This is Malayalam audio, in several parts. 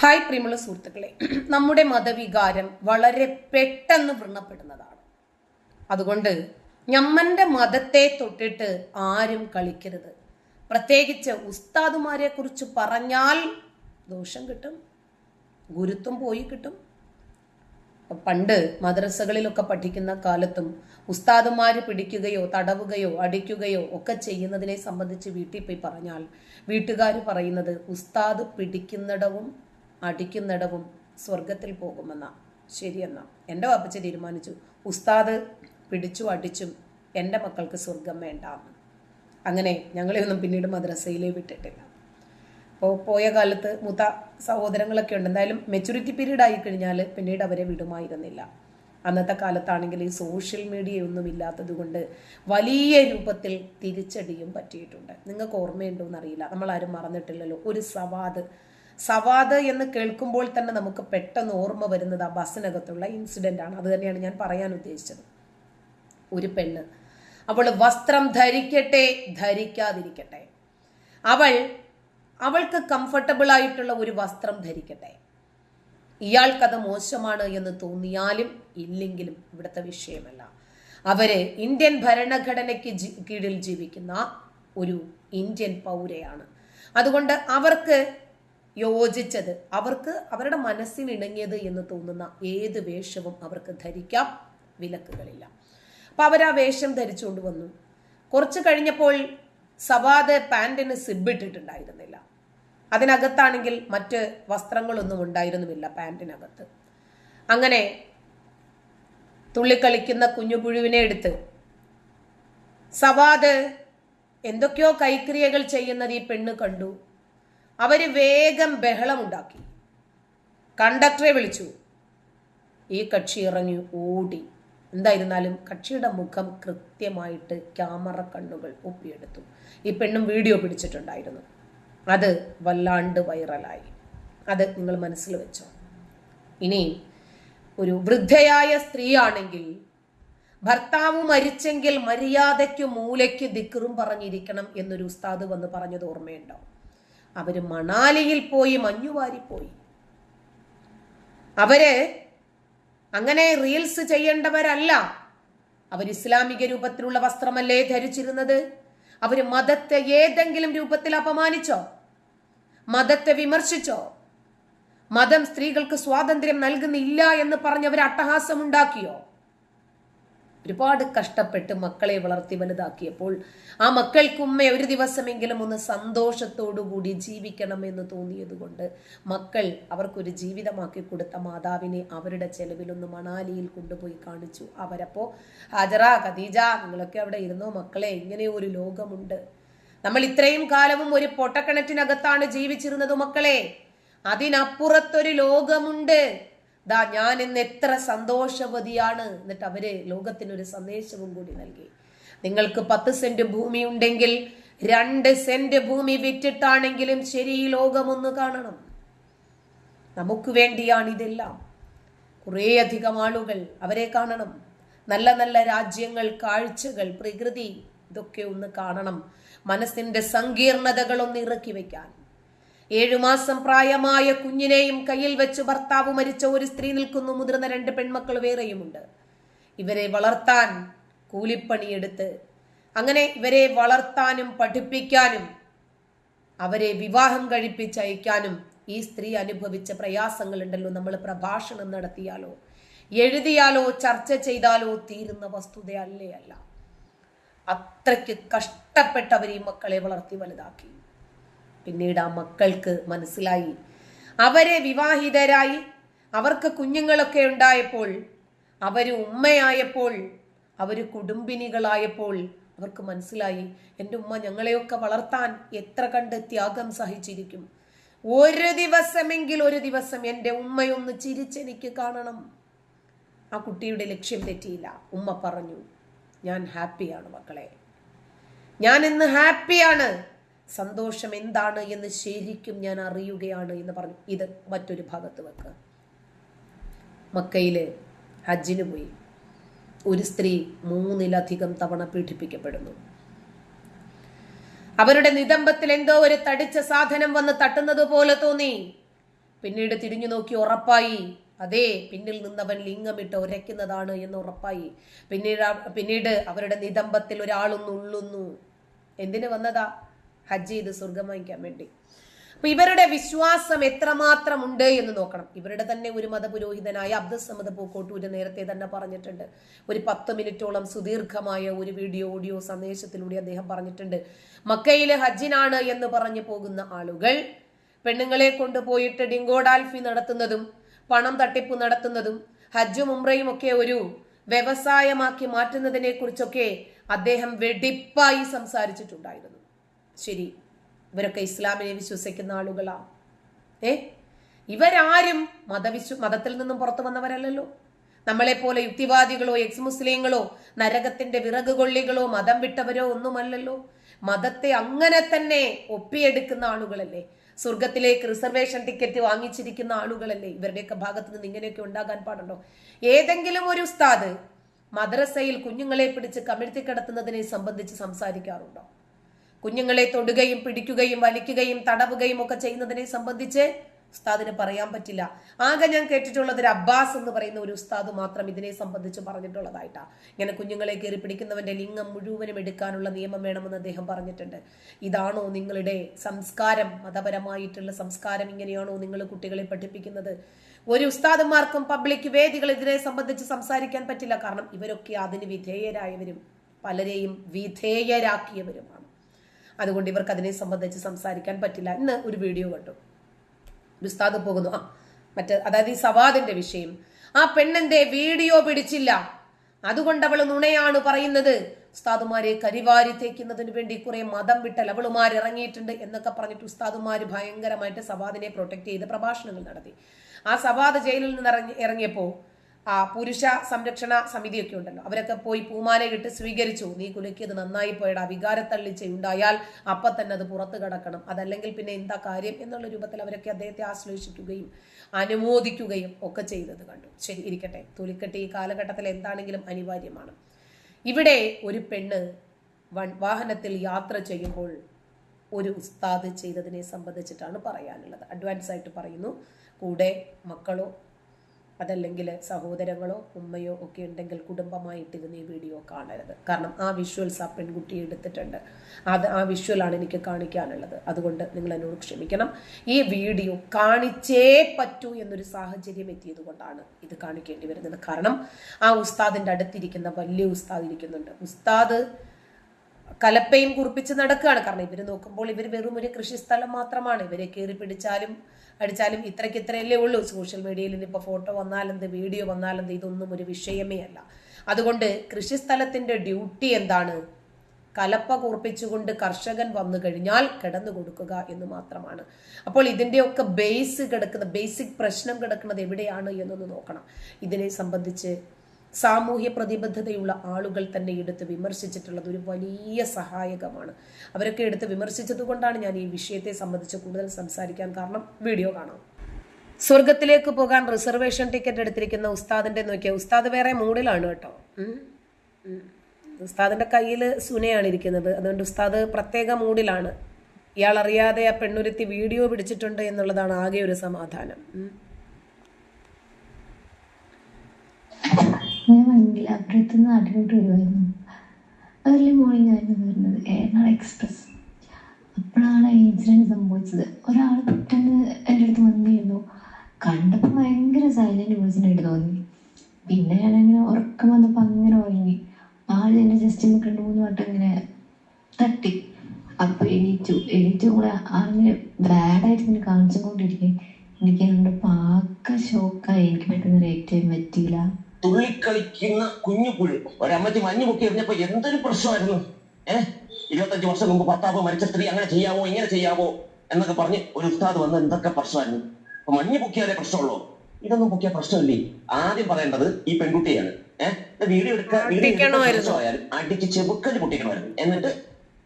ഹായ് പ്രിയമുള്ള സുഹൃത്തുക്കളെ. നമ്മുടെ മതവികാരം വളരെ പെട്ടെന്ന് വൃണപ്പെടുന്നതാണ് അതുകൊണ്ട് ഞമ്മന്റെ മതത്തെ തൊട്ടിട്ട് ആരും കളിക്കരുത്. പ്രത്യേകിച്ച് ഉസ്താദുമാരെ കുറിച്ച് പറഞ്ഞാൽ ദോഷം കിട്ടും ഗുരുത്വം പോയി കിട്ടും. പണ്ട് മദ്രസകളിലൊക്കെ പഠിക്കുന്ന കാലത്തും ഉസ്താദുമാർ പിടിക്കുകയോ തടവുകയോ അടിക്കുകയോ ഒക്കെ ചെയ്യുന്നതിനെ സംബന്ധിച്ച് വീട്ടിൽ പോയി പറഞ്ഞാൽ വീട്ടുകാർ പറയുന്നത് ഉസ്താദ് പിടിക്കുന്നിടവും അടിക്കുന്നിടവും സ്വർഗത്തിൽ പോകുമെന്ന. ശരിയെന്നാ. എന്റെ വാപ്പച്ച തീരുമാനിച്ചു. ഉസ്താദ് പിടിച്ചു അടിച്ചും എന്റെ മക്കൾക്ക് സ്വർഗം വേണ്ട അങ്ങനെ ഞങ്ങളെയൊന്നും പിന്നീട് മദ്രസയിലേ വിട്ടിട്ടില്ല. അപ്പോൾ പോയ കാലത്ത് മൂത്ത സഹോദരങ്ങളൊക്കെ ഉണ്ട്. എന്തായാലും മെച്യൂരിറ്റി പീരീഡ് ആയി കഴിഞ്ഞാൽ പിന്നീട് അവരെ വിടുമായിരുന്നില്ല. അന്നത്തെ കാലത്താണെങ്കിൽ ഈ സോഷ്യൽ മീഡിയ ഒന്നും ഇല്ലാത്തത് കൊണ്ട് വലിയ രൂപത്തിൽ തിരിച്ചടിയും പറ്റിയിട്ടുണ്ട്. നിങ്ങൾക്ക് ഓർമ്മയുണ്ടോ എന്നറിയില്ല നമ്മളാരും മറന്നിട്ടില്ലല്ലോ. ഒരു സവാദ് സവാദ് എന്ന് കേൾക്കുമ്പോൾ തന്നെ നമുക്ക് പെട്ടെന്ന് ഓർമ്മ വരുന്നത് ആ ബസ്സിനകത്തുള്ള ഇൻസിഡന്റ് ആണ്. അത് തന്നെയാണ് ഞാൻ പറയാൻ ഉദ്ദേശിച്ചത്. ഒരു പെണ്ണ്. അവൾ വസ്ത്രം ധരിക്കട്ടെ ധരിക്കാതിരിക്കട്ടെ. അവൾ അവൾക്ക് കംഫർട്ടബിൾ ആയിട്ടുള്ള ഒരു വസ്ത്രം ധരിക്കട്ടെ. ഇയാൾക്കത് മോശമാണ് എന്ന് തോന്നിയാലും ഇല്ലെങ്കിലും ഇവിടുത്തെ വിഷയമല്ല. അവർ ഇന്ത്യൻ ഭരണഘടനയ്ക്ക് കീഴിൽ ജീവിക്കുന്ന ഒരു ഇന്ത്യൻ പൗരയാണ്. അതുകൊണ്ട് അവർക്ക് യോജിച്ചത്. അവർക്ക് അവരുടെ മനസ്സിനിണങ്ങിയത് എന്ന് തോന്നുന്ന ഏത് വേഷവും അവർക്ക് ധരിക്കാം. വിലക്കുകളില്ല. അപ്പൊ അവർ ആ വേഷം ധരിച്ചുകൊണ്ട് വന്നു. കുറച്ച് കഴിഞ്ഞപ്പോൾ സവാദ് പാന്റിന് സിബിട്ടിട്ടുണ്ടായിരുന്നില്ല. അതിനകത്താണെങ്കിൽ മറ്റ് വസ്ത്രങ്ങളൊന്നും ഉണ്ടായിരുന്നുമില്ല പാന്റിനകത്ത് അങ്ങനെ തുള്ളിക്കളിക്കുന്ന കുഞ്ഞുപുഴുവിനെ എടുത്ത് സവാദ് എന്തൊക്കെയോ കൈക്രിയകൾ ചെയ്യുന്നത് ഈ പെണ്ണ് കണ്ടു. അവർ വേഗം ബഹളമുണ്ടാക്കി. കണ്ടക്ടറെ വിളിച്ചു. ഈ കക്ഷി ഇറങ്ങി ഓടി. എന്തായിരുന്നാലും കക്ഷിയുടെ മുഖം കൃത്യമായിട്ട് ക്യാമറ കണ്ണുകൾ ഒപ്പിയെടുത്തു. ഈ പെണ്ണും വീഡിയോ പിടിച്ചിട്ടുണ്ടായിരുന്നു. അത് വല്ലാണ്ട് വൈറലായി. അത് നിങ്ങൾ മനസ്സിൽ വെച്ചോ. ഇനി ഒരു വൃദ്ധയായ സ്ത്രീയാണെങ്കിൽ ഭർത്താവ് മരിച്ചെങ്കിൽ മര്യാദയ്ക്ക് മൂലയ്ക്ക് ദിക്കറും പറഞ്ഞിരിക്കണം എന്നൊരു ഉസ്താദ് വന്ന് പറഞ്ഞത് ഓർമ്മയുണ്ടോ? അവർ മണാലിയിൽ പോയി മഞ്ഞുവാരിപ്പോയി. അവർ അങ്ങനെ റീൽസ് ചെയ്യേണ്ടവരല്ല. അവർ ഇസ്ലാമിക രൂപത്തിലുള്ള വസ്ത്രമല്ലേ ധരിച്ചിരുന്നത്? അവർ മതത്തെ ഏതെങ്കിലും രൂപത്തിൽ അപമാനിച്ചോ? മതത്തെ വിമർശിച്ചോ? മതം സ്ത്രീകൾക്ക് സ്വാതന്ത്ര്യം നൽകുന്നില്ല എന്ന് പറഞ്ഞ് അവർ അട്ടഹാസം ഉണ്ടാക്കിയോ ഒരുപാട് കഷ്ടപ്പെട്ട് മക്കളെ വളർത്തി വലുതാക്കിയപ്പോൾ ആ മക്കൾക്കുമ്മ ഒരു ദിവസമെങ്കിലും ഒന്ന് സന്തോഷത്തോടുകൂടി ജീവിക്കണം എന്ന് തോന്നിയതുകൊണ്ട് മക്കൾ അവർക്കൊരു ജീവിതമാക്കി കൊടുത്ത മാതാവിനെ അവരുടെ ചെലവിലൊന്ന് മണാലിയിൽ കൊണ്ടുപോയി കാണിച്ചു. അവരപ്പോ ഹാജറ ഖദീജ നിങ്ങളൊക്കെ അവിടെ ഇരുന്നോ? മക്കളെ ഇങ്ങനെ ഒരു ലോകമുണ്ട്. നമ്മൾ ഇത്രയും കാലവും ഒരു പൊട്ടക്കിണറ്റിനകത്താണ് ജീവിച്ചിരുന്നത് മക്കളെ. അതിനപ്പുറത്തൊരു ലോകമുണ്ട്. ദാ ഞാൻ ഇന്ന് എത്ര സന്തോഷവതിയാണ്. എന്നിട്ട് അവർ ലോകത്തിനൊരു സന്ദേശവും കൂടി നൽകി. നിങ്ങൾക്ക് പത്ത് സെന്റ് ഭൂമി ഉണ്ടെങ്കിൽ രണ്ട് സെന്റ് ഭൂമി വിറ്റിട്ടാണെങ്കിലും ശരി ലോകമൊന്ന് കാണണം. നമുക്ക് വേണ്ടിയാണ് ഇതെല്ലാം. കുറേയധികം ആളുകൾ അവരെ കാണണം. നല്ല നല്ല രാജ്യങ്ങൾ കാഴ്ചകൾ പ്രകൃതി ഇതൊക്കെ ഒന്ന് കാണണം. മനസ്സിന്റെ സങ്കീർണതകളൊന്ന് ഇറക്കി വെക്കാൻ. ഏഴുമാസം പ്രായമായ കുഞ്ഞിനെയും കയ്യിൽ വെച്ച് ഭർത്താവ് മരിച്ച ഒരു സ്ത്രീ നിൽക്കുന്നു. മുതിർന്ന രണ്ട് പെൺമക്കൾ വേറെയുമുണ്ട്. ഇവരെ വളർത്താൻ കൂലിപ്പണിയെടുത്ത് അങ്ങനെ ഇവരെ വളർത്താനും പഠിപ്പിക്കാനും അവരെ വിവാഹം കഴിപ്പിച്ചയക്കാനും ഈ സ്ത്രീ അനുഭവിച്ച പ്രയാസങ്ങളുണ്ടല്ലോ. നമ്മൾ പ്രഭാഷണം നടത്തിയാലോ എഴുതിയാലോ ചർച്ച ചെയ്താലോ തീരുന്ന വസ്തുതയല്ലേ അല്ല. അത്രയ്ക്ക് കഷ്ടപ്പെട്ടവർ ഈ മക്കളെ വളർത്തി വലുതാക്കി. പിന്നീട് ആ മക്കൾക്ക് മനസ്സിലായി. അവരെ വിവാഹിതരായി അവർക്ക് കുഞ്ഞുങ്ങളൊക്കെ ഉണ്ടായപ്പോൾ അവർ ഉമ്മയായപ്പോൾ അവർ കുടുംബിനികളായപ്പോൾ അവർക്ക് മനസ്സിലായി എന്റെ ഉമ്മ ഞങ്ങളെയൊക്കെ വളർത്താൻ എത്ര കണ്ട് ത്യാഗം സഹിച്ചിരിക്കും. ഒരു ദിവസമെങ്കിൽ ഒരു ദിവസം എന്റെ ഉമ്മയൊന്ന് ചിരിച്ചെനിക്ക് കാണണം. ആ കുട്ടിയുടെ ലക്ഷ്യം തെറ്റിയില്ല. ഉമ്മ പറഞ്ഞു ഞാൻ ഹാപ്പിയാണ് മക്കളെ. ഞാൻ ഇന്ന് ഹാപ്പിയാണ്. സന്തോഷം എന്താണ് എന്ന് ശരിക്കും ഞാൻ അറിയുകയാണ് എന്ന് പറഞ്ഞു. ഇത് മറ്റൊരു ഭാഗത്ത് വെക്കുക മക്കയിൽ ഹജ്ജിന് പോയി. ഒരു സ്ത്രീ മൂന്നിലധികം തവണ പീഡിപ്പിക്കപ്പെടുന്നു. അവരുടെ നിതംബത്തിൽ എന്തോ ഒരു തടിച്ച സാധനം വന്ന് തട്ടുന്നത് പോലെ തോന്നി. പിന്നീട് തിരിഞ്ഞു നോക്കി ഉറപ്പായി. അതെ പിന്നിൽ നിന്നവൻ ലിംഗമിട്ട് ഉരയ്ക്കുന്നതാണ് എന്ന് ഉറപ്പായി. പിന്നീട് പിന്നീട് അവരുടെ നിതംബത്തിൽ ഒരാളൊന്നുള്ളുന്നു എന്തിനു വന്നതാ? ഹജ്ജ് ചെയ്ത് സ്വർഗം വാങ്ങിക്കാൻ വേണ്ടി. അപ്പൊ ഇവരുടെ വിശ്വാസം എത്രമാത്രം ഉണ്ട് എന്ന് നോക്കണം. ഇവരുടെ തന്നെ ഒരു മതപുരോഹിതനായ അബ്ദുസമദ് പൂക്കോട്ടൂര് നേരത്തെ തന്നെ പറഞ്ഞിട്ടുണ്ട്. ഒരു പത്ത് മിനിറ്റോളം സുദീർഘമായ ഒരു വീഡിയോ ഓഡിയോ സന്ദേശത്തിലൂടെ അദ്ദേഹം പറഞ്ഞിട്ടുണ്ട്. മക്കയിലെ ഹജ്ജിനാണ് എന്ന് പറഞ്ഞു പോകുന്ന ആളുകൾ പെണ്ണുങ്ങളെ കൊണ്ടുപോയിട്ട് ഡിങ്കോഡാൽഫി നടത്തുന്നതും പണം തട്ടിപ്പ് നടത്തുന്നതും ഹജ്ജും ഉംറയും ഒക്കെ ഒരു വ്യവസായമാക്കി മാറ്റുന്നതിനെ കുറിച്ചൊക്കെ അദ്ദേഹം വെടിപ്പായി സംസാരിച്ചിട്ടുണ്ടായിരുന്നു. ശരി. ഇവരൊക്കെ ഇസ്ലാമിനെ വിശ്വസിക്കുന്ന ആളുകളാണ് ഏ? ഇവരാരും മതവിശ്വ മതത്തിൽ നിന്നും പുറത്തു വന്നവരല്ലല്ലോ. നമ്മളെ പോലെ യുക്തിവാദികളോ എക്സ് മുസ്ലിങ്ങളോ നരകത്തിന്റെ വിറക് കൊള്ളികളോ മതം വിട്ടവരോ ഒന്നുമല്ലല്ലോ. മതത്തെ അങ്ങനെ തന്നെ ഒപ്പിയെടുക്കുന്ന ആളുകളല്ലേ. സ്വർഗത്തിലേക്ക് റിസർവേഷൻ ടിക്കറ്റ് വാങ്ങിച്ചിരിക്കുന്ന ആളുകളല്ലേ. ഇവരുടെയൊക്കെ ഭാഗത്ത് നിന്ന് ഇങ്ങനെയൊക്കെ ഉണ്ടാകാൻ പാടുണ്ടോ? ഏതെങ്കിലും ഒരു ഉസ്താദ് മദ്രസയിൽ കുഞ്ഞുങ്ങളെ പിടിച്ച് കമിഴ്ത്തി കിടത്തുന്നതിനെ സംബന്ധിച്ച് സംസാരിക്കാറുണ്ടോ? കുഞ്ഞുങ്ങളെ തൊടുകയും പിടിക്കുകയും വലിക്കുകയും തടവുകയും ഒക്കെ ചെയ്യുന്നതിനെ സംബന്ധിച്ച് ഉസ്താദിന് പറയാൻ പറ്റില്ല. ആകെ ഞാൻ കേട്ടിട്ടുള്ളത് ഒരു അബ്ബാസ് എന്ന് പറയുന്ന ഒരു ഉസ്താദ് മാത്രം ഇതിനെ സംബന്ധിച്ച് പറഞ്ഞിട്ടുള്ളതായിട്ടാ. ഇങ്ങനെ കുഞ്ഞുങ്ങളെ കയറി പിടിക്കുന്നവന്റെ ലിംഗം മുഴുവനും എടുക്കാനുള്ള നിയമം വേണമെന്ന് അദ്ദേഹം പറഞ്ഞിട്ടുണ്ട്. ഇതാണോ നിങ്ങളുടെ സംസ്കാരം? മതപരമായിട്ടുള്ള സംസ്കാരം ഇങ്ങനെയാണോ നിങ്ങൾ കുട്ടികളെ പഠിപ്പിക്കുന്നത്? ഒരു ഉസ്താദന്മാർക്കും പബ്ലിക് വേദികൾ ഇതിനെ സംബന്ധിച്ച് സംസാരിക്കാൻ പറ്റില്ല. കാരണം ഇവരൊക്കെ അതിന് വിധേയരായവരും പലരെയും വിധേയരാക്കിയവരുമാണ്. അതുകൊണ്ട് ഇവർക്ക് അതിനെ സംബന്ധിച്ച് സംസാരിക്കാൻ പറ്റില്ല എന്ന് ഒരു വീഡിയോ കണ്ടു. ഉസ്താദ് പോകുന്നു. ആ മറ്റേ അതായത് ഈ സവാദിന്റെ വിഷയം. ആ പെണ്ണെന്റെ വീഡിയോ പിടിച്ചില്ല. അതുകൊണ്ട് അവൾ നുണയാണ് പറയുന്നത്. ഉസ്താദുമാരെ കരിവാരി തേക്കുന്നതിന് വേണ്ടി കുറെ മതം വിട്ടൽ അവളുമാർ ഇറങ്ങിയിട്ടുണ്ട് എന്നൊക്കെ പറഞ്ഞിട്ട് ഉസ്താദുമാർ ഭയങ്കരമായിട്ട് സവാദിനെ പ്രൊട്ടക്ട് ചെയ്ത് പ്രഭാഷണങ്ങൾ നടത്തി. ആ സവാദ് ജയിലിൽ നിന്ന് ഇറങ്ങി ഇറങ്ങിയപ്പോ ആ പുരുഷ സംരക്ഷണ സമിതിയൊക്കെ ഉണ്ടല്ലോ. അവരൊക്കെ പോയി പൂമാലയിട്ട് സ്വീകരിച്ചു. നീ കുലുക്കിയത് നന്നായി പോയടാ. വികാരത്തള്ളിച്ച ഉണ്ടായാൽ അപ്പൊ തന്നെ അത് പുറത്തു കടക്കണം. അതല്ലെങ്കിൽ പിന്നെ എന്താ കാര്യം എന്നുള്ള രൂപത്തിൽ അവരൊക്കെ അദ്ദേഹത്തെ ആശ്ലേഷിക്കുകയും അനുമോദിക്കുകയും ഒക്കെ ചെയ്തത് കണ്ടു. ശരി ഇരിക്കട്ടെ. തൊലിക്കെട്ട് ഈ കാലഘട്ടത്തിൽ എന്താണെങ്കിലും അനിവാര്യമാണ്. ഇവിടെ ഒരു പെണ്ണ് വാഹനത്തിൽ യാത്ര ചെയ്യുമ്പോൾ ഒരു ഉസ്താദ് ചെയ്തതിനെ സംബന്ധിച്ചിട്ടാണ് പറയാനുള്ളത്. അഡ്വാൻസ് ആയിട്ട് പറയുന്നു. കൂടെ മക്കളോ അതല്ലെങ്കിൽ സഹോദരങ്ങളോ ഉമ്മയോ ഒക്കെ ഉണ്ടെങ്കിൽ കുടുംബമായിട്ടിരുന്ന് ഈ വീഡിയോ കാണരുത്. കാരണം ആ വിഷ്വൽസ് ആ പെൺകുട്ടി എടുത്തിട്ടുണ്ട്. അത് ആ വിഷ്വലാണ് എനിക്ക് കാണിക്കാനുള്ളത്. അതുകൊണ്ട് നിങ്ങൾ എന്നോട് ക്ഷമിക്കണം. ഈ വീഡിയോ കാണിച്ചേ പറ്റൂ എന്നൊരു സാഹചര്യം എത്തിയത് കൊണ്ടാണ് ഇത് കാണിക്കേണ്ടി വരുന്നത്. കാരണം ആ ഉസ്താദിന്റെ അടുത്തിരിക്കുന്ന വലിയ ഉസ്താദ് ഇരിക്കുന്നുണ്ട്. ഉസ്താദ് കലപ്പയും കുറിപ്പിച്ച് നടക്കുകയാണ്. കാരണം ഇവർ നോക്കുമ്പോൾ ഇവർ വെറും ഒരു കൃഷിസ്ഥലം മാത്രമാണ്. ഇവരെ കയറി പിടിച്ചാലും അടിച്ചാലും ഇത്രയ്ക്ക് ഇത്രയല്ലേ ഉള്ളൂ. സോഷ്യൽ മീഡിയയിൽ ഇനിയിപ്പോൾ ഫോട്ടോ വന്നാലെന്ത് വീഡിയോ വന്നാലെന്ത് ഇതൊന്നും ഒരു വിഷയമേ അല്ല. അതുകൊണ്ട് കൃഷിസ്ഥലത്തിന്റെ ഡ്യൂട്ടി എന്താണ്? കലപ്പ കൂർപ്പിച്ചുകൊണ്ട് കർഷകൻ വന്നു കഴിഞ്ഞാൽ കിടന്നു കൊടുക്കുക എന്ന് മാത്രമാണ്. അപ്പോൾ ഇതിന്റെയൊക്കെ ബേസ് കിടക്കുന്ന ബേസിക് പ്രശ്നം കിടക്കുന്നത് എവിടെയാണ് എന്നൊന്ന് നോക്കണം. ഇതിനെ സംബന്ധിച്ച് സാമൂഹ്യ പ്രതിബദ്ധതയുള്ള ആളുകൾ തന്നെ എടുത്ത് വിമർശിച്ചിട്ടുള്ളത് ഒരു വലിയ സഹായകമാണ്. അവരൊക്കെ എടുത്ത് വിമർശിച്ചത് കൊണ്ടാണ് ഞാൻ ഈ വിഷയത്തെ സംബന്ധിച്ച് കൂടുതൽ സംസാരിക്കാൻ കാരണം വീഡിയോ കാണാം. സ്വർഗത്തിലേക്ക് പോകാൻ റിസർവേഷൻ ടിക്കറ്റ് എടുത്തിരിക്കുന്ന ഉസ്താദിന്റെ നോക്കിയ ഉസ്താദ് വേറെ മൂഡിലാണ് കേട്ടോ. ഉസ്താദിന്റെ കയ്യിൽ സുനയാണ് ഇരിക്കുന്നത്. അതുകൊണ്ട് ഉസ്താദ് പ്രത്യേക മൂഡിലാണ് ഇയാൾ അറിയാതെ ആ പെണ്ണുരുത്തി വീഡിയോ പിടിച്ചിട്ടുണ്ട് എന്നുള്ളതാണ് ആകെ ഒരു സമാധാനം. ഉം. അവിടുത്തെ നാട്ടിലോട്ട് വരുമായിരുന്നു ഏർലി മോർണിംഗ് ആയിരുന്നു വരുന്നത്. എയർനാട് എക്സ്പ്രസ് അപ്പോഴാണ് ഇൻസിഡന്റ് സംഭവിച്ചത്. ഒരാൾ പെട്ടെന്ന് എന്റെ അടുത്ത് വന്നിരുന്നു. കണ്ടപ്പോൾ ഭയങ്കര സൈലന്റ് പേഴ്സൺ ആയിട്ട് തോന്നി പിന്നെ ഞാനങ്ങനെ ഉറക്കം വന്നപ്പോൾ അങ്ങനെ ഉറങ്ങി. ആൾ എന്റെ ജസ്റ്റ് ഒന്ന് രണ്ട് മൂന്ന് വട്ടം ഇങ്ങനെ തട്ടി. അപ്പോൾ എണീറ്റു. എണീറ്റു കൂടെ ആളിങ്ങനെ ബാഡായിട്ട് ഇങ്ങനെ കാണിച്ചുകൊണ്ടിരിക്കും എനിക്ക് കണ്ടപ്പോൾ ആകെ ഷോക്കായി എനിക്ക് പെട്ടെന്ന് റേറ്റ് ചെയ്യാൻ പറ്റിയില്ല. തുള്ളിക്കളിക്കുന്ന കുഞ്ഞു പുഴു. ഒരമ്മച്ചി മഞ്ഞു മുക്കി എറിഞ്ഞപ്പോ എന്തൊരു പ്രശ്നമായിരുന്നു? ഏഹ് ഇരുപത്തഞ്ച് വർഷം മുമ്പ് ഭർത്താവ് മരിച്ച സ്ത്രീ അങ്ങനെ ചെയ്യാവോ ഇങ്ങനെ ചെയ്യാവോ എന്നൊക്കെ പറഞ്ഞ് ഒരു ഉസ്താദ് വന്ന് എന്തൊക്കെ പ്രശ്നമായിരുന്നു? അപ്പൊ മഞ്ഞ് പൊക്കിയാലേ പ്രശ്നമുള്ളൂ. ഇതൊന്നും പൊക്കിയ പ്രശ്നമില്ലേ? ആദ്യം പറയേണ്ടത് ഈ പെൺകുട്ടിയാണ്. ഏഹ് വീഡിയോ എടുക്കാൻ വീഡിയോ അടിച്ച് ചെറുക്കൽ പൊട്ടിക്കണമായിരുന്നു. എന്നിട്ട്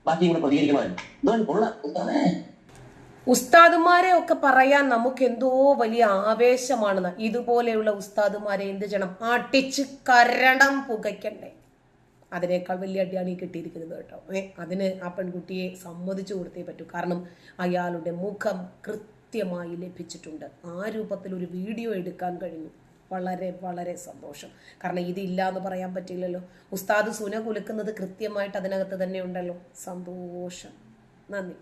ബാക്കി ഇങ്ങനെ പ്രതികരിക്കണമായിരുന്നു. ഇതാണ് ഉള്ള ഉസ്താദുമാരെ ഒക്കെ പറയാൻ നമുക്ക് എന്തോ വലിയ ആവേശമാണ് ഇതുപോലെയുള്ള ഉസ്താദുമാരെ എന്ത് ചെയ്യണം? അടിച്ച് കരണം പുകയ്ക്കണ്ടേ. അതിനേക്കാൾ വലിയ അടിയാണ് ഈ കിട്ടിയിരിക്കുന്നത് കേട്ടോ. ഏ അതിന് ആ പെൺകുട്ടിയെ സമ്മതിച്ചു കൊടുത്തേ പറ്റൂ. കാരണം അയാളുടെ മുഖം കൃത്യമായി ലഭിച്ചിട്ടുണ്ട്. ആ രൂപത്തിൽ ഒരു വീഡിയോ എടുക്കാൻ കഴിഞ്ഞു. വളരെ വളരെ സന്തോഷം. കാരണം ഇതില്ല എന്ന് പറയാൻ പറ്റില്ലല്ലോ. ഉസ്താദ് സുന കുലുക്കുന്നത് കൃത്യമായിട്ട് അതിനകത്ത് തന്നെ ഉണ്ടല്ലോ. സന്തോഷം. നന്ദി.